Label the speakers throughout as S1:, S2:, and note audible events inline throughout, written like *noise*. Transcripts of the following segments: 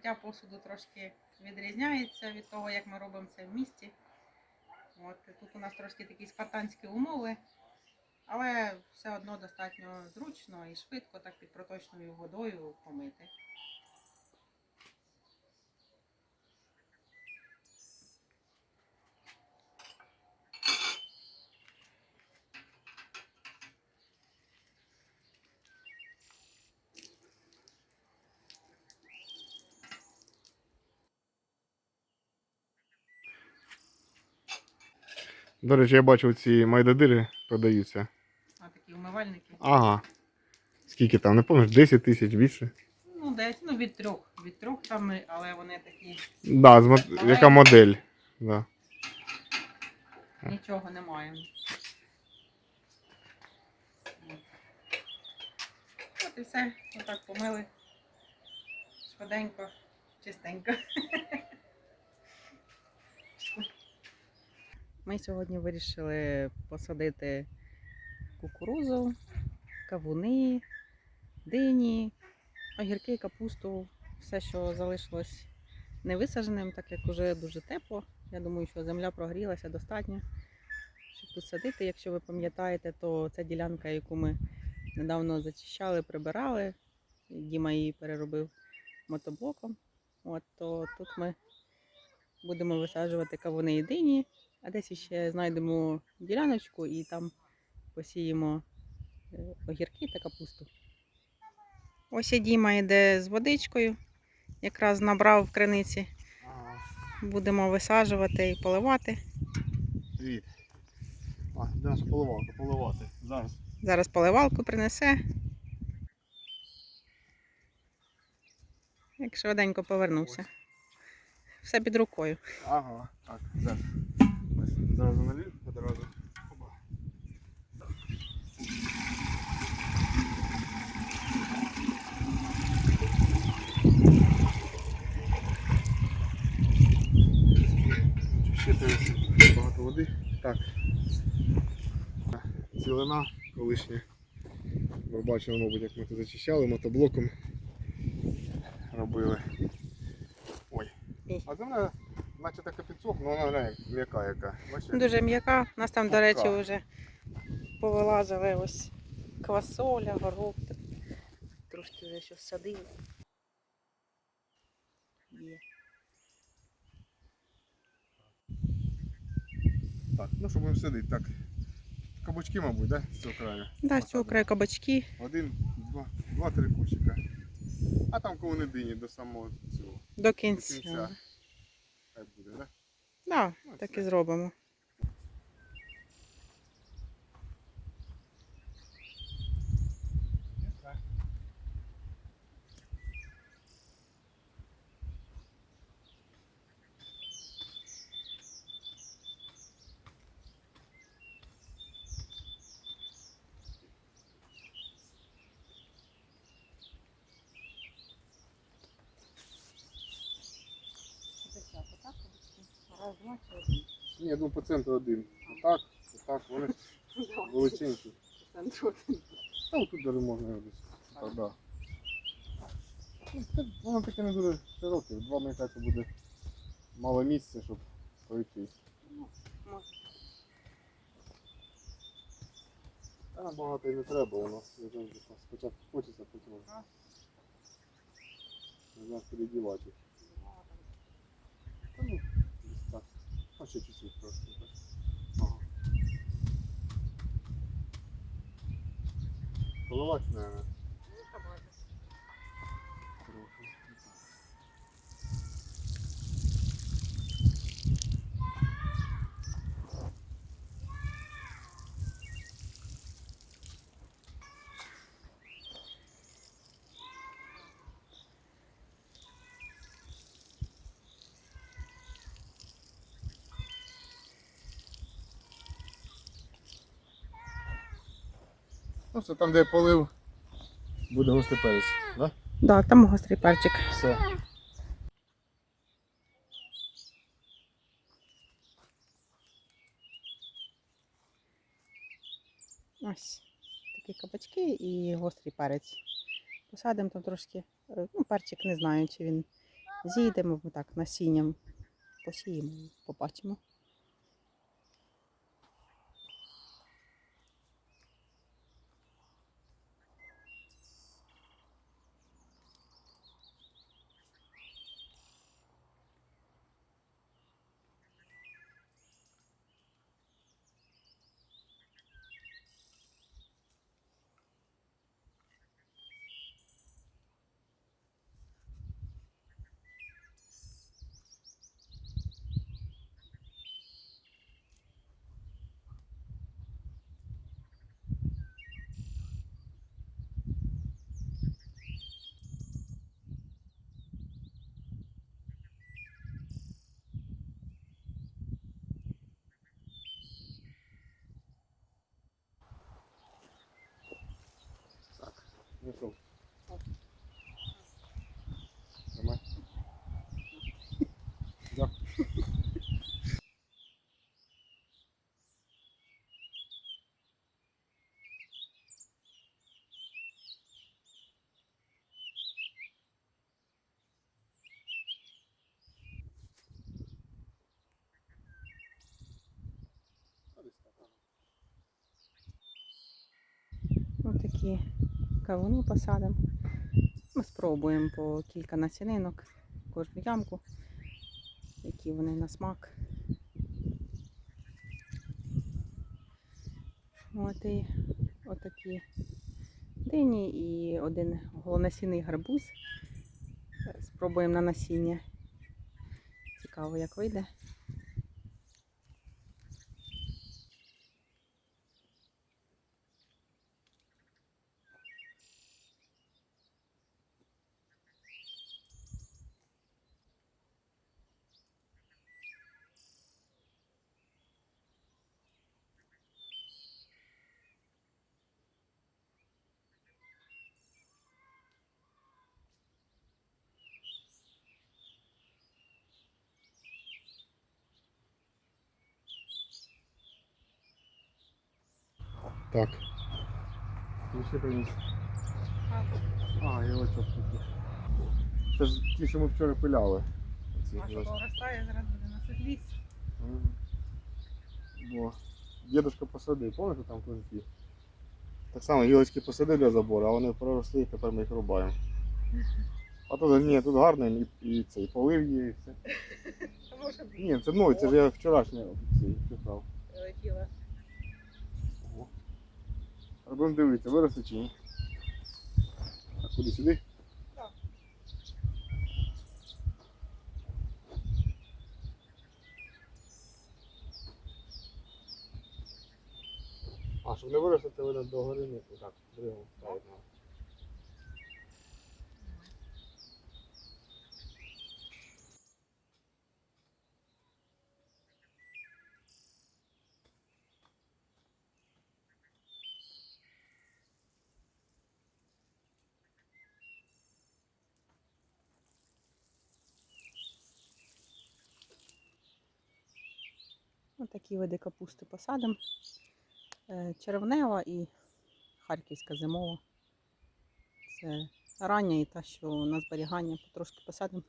S1: миття посуду трошки відрізняється від того, як ми робимо це в місті. От, тут у нас трошки такі спартанські умови, але все одно достатньо зручно і швидко так під проточною водою помити.
S2: До речі, я бачу ці майдадири продаються.
S1: А такі умивальники.
S2: Ага. Скільки там, не пам'ятаєш, 10 тисяч більше?
S1: Ну, десь ну, від трьох. Від трьох там, але вони такі
S2: Да, з мо- яка модель. Да.
S1: нічого немає. От і все. Отак помили. Швиденько, чистенько. *laughs* Ми сьогодні вирішили посадити кукурузу, кавуни, дині, огірки, капусту, все, що залишилось невисадженим, так як уже дуже тепло. Я думаю, що земля прогрілася достатньо, щоб тут садити. Якщо ви пам'ятаєте, то ця ділянка, яку ми недавно зачищали, прибирали. Діма її переробив мотоблоком. От, то тут ми будемо висаджувати кавуни і дині, а десь ще знайдемо діляночку і там посіємо е, огірки та капусту. Ось і Діма йде з водичкою, якраз набрав в криниці. Будемо висаджувати і поливати.
S2: Привіт. А, де наша поливалка? Поливати. Зараз.
S1: Зараз поливалку принесе. Як швиденько повернувся. Все під рукою.
S2: Ага, так, зараз. Ось, Зразу налив, одразу. Опа. Треба багато води. Так. Цілина колишня. Ми бачимо, мабуть, як ми тут зачищали мотоблоком. Робили. Ой. А земля наче така підсохла, ну вона глянь, м'яка яка. Бачиш?
S1: Дуже м'яка. У нас там, до речі, вже повилазили ось квасоля, горох. Трошки вже щось садили. Є.
S2: Так, ну що будемо сидіти, так. Кабачки, мабуть, да? З цього краю.
S1: Да, з цього краю кабачки.
S2: Один, два, два-три кущика. А там коли не дині до самого цього.
S1: До
S2: До
S1: кінця.
S2: кінця. Хай буде, да?
S1: Да, так і зробимо. Раз, два, чи один?
S2: Ні, ну по центру один. Отак, отак, вони ж *laughs* величенькі. Та отут даже можна його десь. Так, да. Ну, це- Воно таке не дуже широке. Два, мені кажеться, буде мало місця, щоб пройти. Та багато і не треба, воно спочатку хочеться, потім не знаю, куди дівати. їх. Та ну, десь так. А ще чуть-чуть. Так. Ага. Поливати, наверное, Ну, все, там, де полив, буде густий перець, да?
S1: Так, там гострий перчик.
S2: Все.
S1: Ось такі кабачки і гострий перець. Посадимо там трошки. е, Ну, перчик не знаю, чи він Зійдемо ми так насінням, посіємо, побачимо.
S2: Ну що? Тримай. Дякую. А десь так, ага.
S1: Ось такі кавуни посадимо. Ми спробуємо по кілька насінинок кожну ямку, які вони на смак. От і отакі дині і один голонасінний гарбуз. Спробуємо на насіння. Цікаво, як вийде.
S2: Так. Ну ще приніс. А, гілочок тут. Це ж ті, що ми вчора пиляли. Оці гілочки.
S1: поростає, зараз буде на ліс.
S2: Мгм. Бо дідушка посадив, пам'ятаєте там клинки? Так само гілочки посадив для забору, а вони проросли, і тепер ми їх рубаємо. А тут ні, тут гарно і, і цей полив є, і все. *laughs* Ні, це новий, це ж я вчорашнє писав.
S1: Прилетіла.
S2: Будемо дивитися, виросте чи ні. А куди сюди?
S1: Так.
S2: А, щоб не вирости, то видно до гори не так, надо.
S1: Ось такі види капусти посадимо. Е, Червнева і харківська зимова. Це рання і та, що на зберігання потрошки посадимо.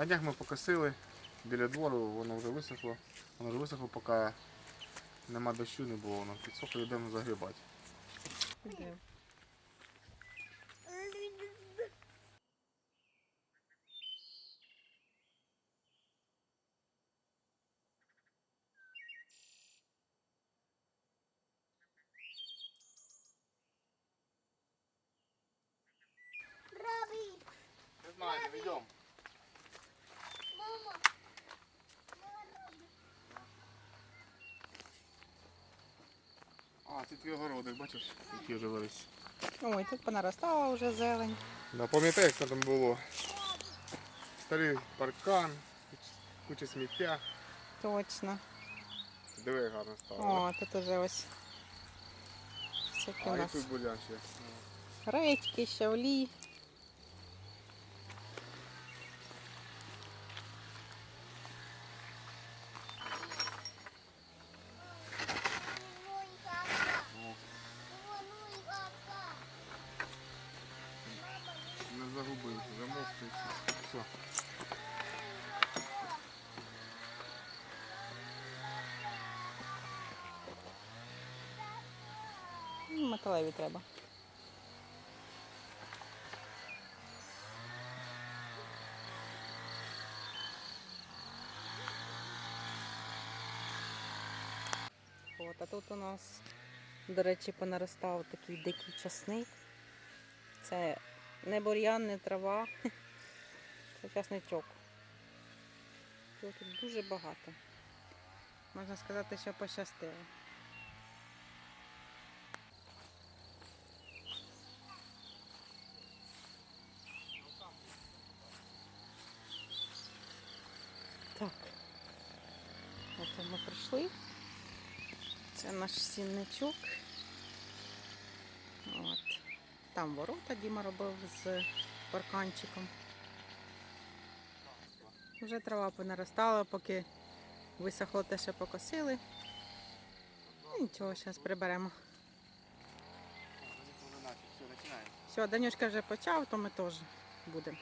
S2: На днях ми покосили біля двору, воно вже висохло. Воно вже висохло, поки нема дощу, не було, воно підсохло, йдемо загрібати. Не знаю, не йдемо. А, це твій огородик, бачиш, які вже виріс.
S1: Ой, тут понаростала вже зелень.
S2: Да, пам'ятаєш, що там було? Старий паркан, куча сміття.
S1: Точно.
S2: Диви, як гарно стало.
S1: О, тут уже ось. Всякі у
S2: а і
S1: нас
S2: тут ще.
S1: редьки, щавлі.
S2: Все.
S1: Ну, Металеві треба. От, а тут у нас, до речі, понаростав такий дикий часник. Це не бур'ян, не трава. *laughs* Це часничок. Його тут дуже багато. Можна сказати, що пощастило. Так. От ми прийшли. Це наш сінничок. От. Там ворота Діма робив з парканчиком. Вже трава понаростала, поки висохло те, що покосили. Ну, Нічого, зараз приберемо. Все, Данюшка вже почав, то ми теж будемо.